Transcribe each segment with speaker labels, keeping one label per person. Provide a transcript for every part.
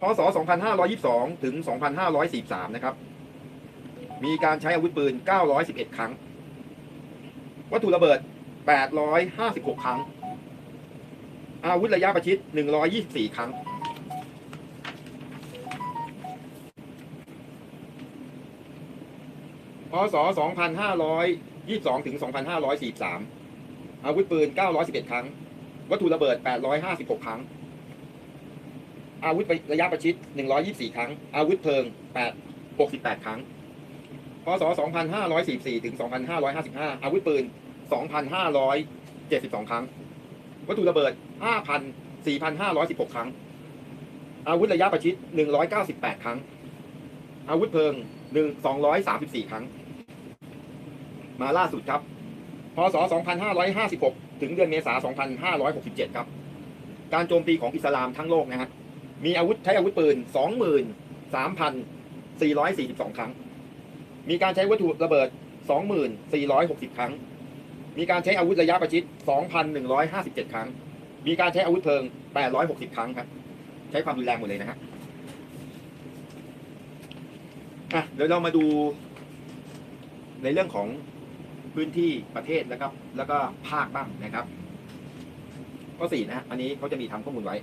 Speaker 1: พศ 2522 ถึง 2543 นะครับ มีการใช้อาวุธปืน 911 ครั้ง วัตถุระเบิด 856 ครั้ง อาวุธระยะประชิด 124 ครั้ง พศ 2522 ถึง 2543 อาวุธปืน 911 ครั้ง วัตถุระเบิด 856 ครั้ง อาวุธระยะประชิด 124 ครั้ง อาวุธเพลิง 8 68 ครั้ง พศ 2544 ถึง 2555 อาวุธปืน 2,572 ครั้ง วัตถุระเบิด5,000 4,516 ครั้ง อาวุธระยะประชิด 198 ครั้ง อาวุธเพลิง 1 234 ครั้ง มาล่าสุดครับ พศ 2556 ถึงเดือนเมษายน 2567 ครับ การโจมตีของอิสลามทั้งโลกนะฮะ มีอาวุธใช้อาวุธปืน 23,442 ครั้ง มีการใช้วัตถุระเบิด 2,460 ครั้ง มีการใช้อาวุธระยะประชิด 2,157 ครั้ง มีการใช้อาวุธเพลิง 860 ครั้งครับ ใช้ความรุนแรงหมดเลยนะฮะอะเดี๋ยวเรามาดู ในเรื่องของพื้นที่ประเทศแล้วก็แล้วก็ภาคบ้างนะครับข้อสี่นะฮะอันนี้เขาจะมีทำข้อมูลไว้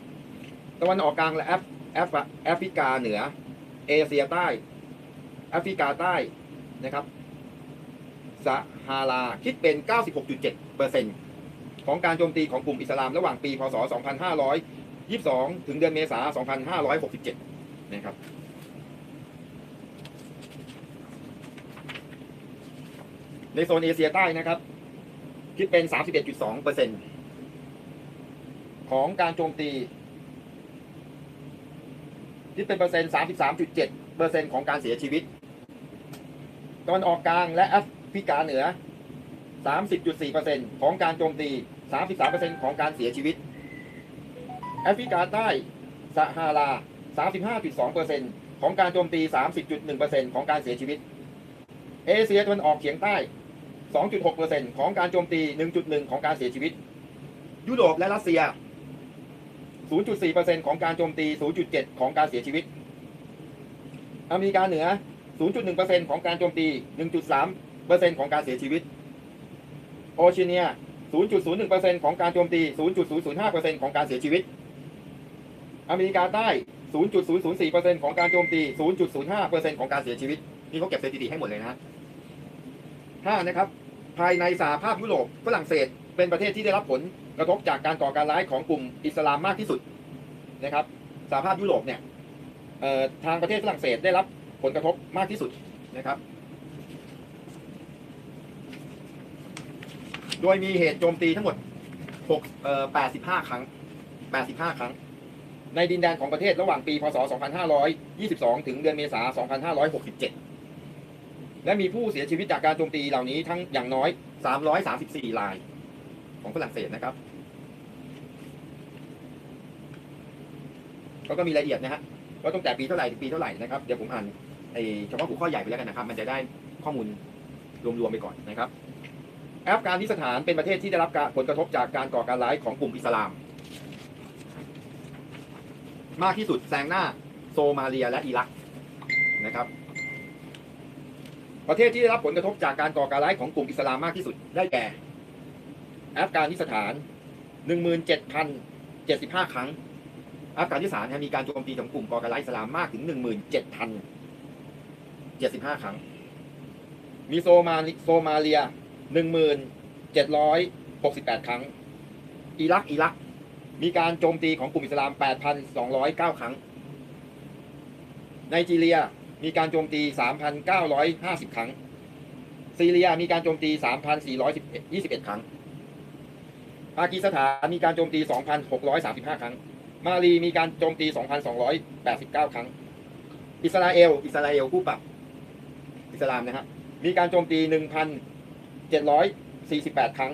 Speaker 1: ตะวันออกกลางและแอฟแอฟแอฟริกาเหนือ เอเชียใต้แอฟริกาใต้นะครับซาฮาราคิดเป็น 96.7%ของการโจมตีของกลุ่มอิสลามระหว่างปี พศ 2522 ถึงเดือนเมษายน 2567 นะครับ ในโซนเอเชียใต้นะครับ คิดเป็น 31.2%ของการโจมตี คิดเป็นเปอร์เซ็นต์33.7เปอร์เซ็นต์ของการเสียชีวิตตะวันออกกลางและแอฟริกาเหนือ 30.4เปอร์เซ็นต์ของการโจมตี 33เปอร์เซ็นต์ของการเสียชีวิต แอฟริกาใต้ซาฮารา 35.2เปอร์เซ็นต์ของการโจมตี 30.1เปอร์เซ็นต์ของการเสียชีวิต เอเชียตะวันออกเฉียงใต้ 2.6เปอร์เซ็นต์ของการโจมตี 1.1 ของการเสียชีวิต ยุโรปและรัสเซีย 0.4%ของการโจมตี 0.7 ของการเสียชีวิต อเมริกาเหนือ 0.1%ของการโจมตี 1.3%ของการเสียชีวิต โอเชียเนีย 0.01%ของการโจมตี 0.005%ของการเสียชีวิต อเมริกาใต้ 0.004%ของการโจมตี 0.05%ของการเสียชีวิต นี่เขาเก็บสถิติให้หมดเลยนะฮะห้านะครับ ภายในสหภาพยุโรปฝรั่งเศส เป็นประเทศที่ได้รับผลกระทบจากการก่อการร้ายของกลุ่มอิสลามมากที่สุดนะครับสหภาพยุโรปเนี่ยทางประเทศฝรั่งเศสได้รับผลกระทบมากที่สุดนะครับ โดยมีเหตุโจมตีทั้งหมด6เอ่อ85 ครั้ง 85 ครั้ง ในดินแดนของประเทศระหว่างปี พศ 2522 ถึงเดือนเมษายน 2567 และมีผู้เสียชีวิตจากการโจมตีเหล่านี้ทั้งอย่างน้อย 334ราย ของฝรั่งเศสนะครับเขาก็มีรายละเอียดนะฮะว่าตั้งแต่ปีเท่าไหร่ถึงปีเท่าไหร่นะครับเดี๋ยวผมอ่านไอ้เฉพาะหัวข้อใหญ่ไปแล้วกันนะครับ มันจะได้ข้อมูลรวมๆไปก่อนนะครับแอฟกานิสถานเป็นประเทศที่ได้รับผลกระทบจากการก่อการร้ายของกลุ่มอิสลาม มากที่สุดแซงหน้าโซมาเลียและอิรักนะครับ ประเทศที่ได้รับผลกระทบจากการก่อการร้ายของกลุ่มอิสลามมากที่สุดได้แก่ อฟกานิสถาน 17,075 ครั้ง อัฟกานิสถานมีการโจมตีของกลุ่มก่อการร้ายอิสลามมากถึง 17,075 ครั้ง มีโซมาโซมาเลีย 1,768 ครั้ง อิรักอิรัก มีการโจมตีของกลุ่มอิสลาม 8,209 ครั้ง ไนจีเรียมีการโจมตี 3,950 ครั้ง ซีเรียมีการโจมตี 3,421 ครั้ง ปากีสถานมีการโจมตี 2,635 ครั้ง มาลีมีการโจมตี 2,289 ครั้ง อิสราเอล อิสราเอลผู้ปรับ อิสลามนะฮะ มีการโจมตี 1,748 ครั้ง